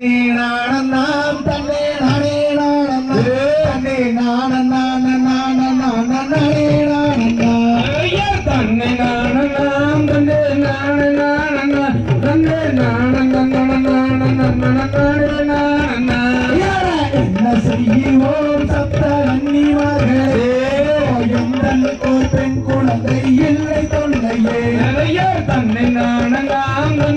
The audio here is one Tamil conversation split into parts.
நாணம் தன்னே நானே நாணம் தன்னே நாணம் நாண நாண நாண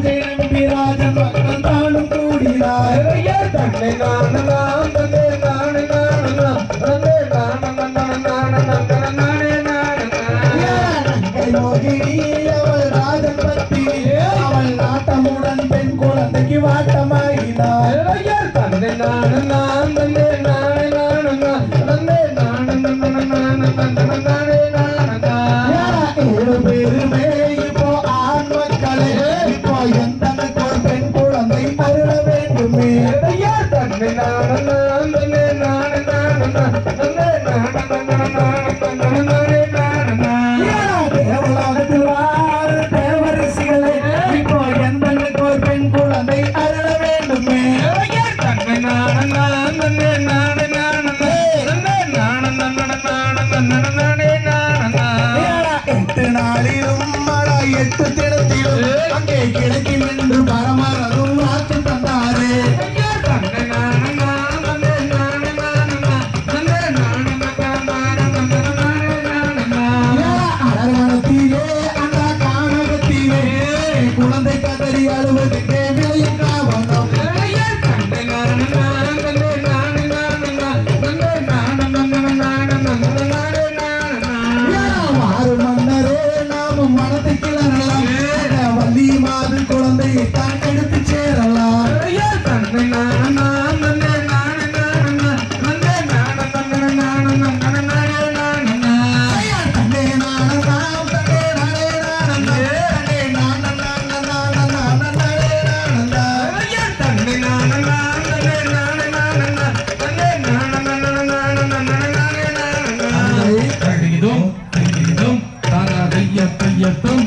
நம்பி ராஜன் மக்கள் தானும் கூடினார் ஐயர் தன்னை நாணனாம் தன்னை நாணனான தன்னை நாணன் மோகினி அவள் ராஜன் பத்தினி அவள் நாட்டமுடன் பெண் குழந்தைக்கு வாட்டமாகினார் ஐயர் தன்னை நாணனாம் தன்னை நாணனான தன்னை நாணன் ஏழு பேருமே இப்போ ஆண் எட்டு நாளிலும் எட்டு தினத்திலும் அங்கே கிடைக்கும் என்று பரமரதும் பார்த்து தந்தாரே குழந்தை கதறி அழுவது தையத்தும் தையத்தும் தர தைய தையத்தும்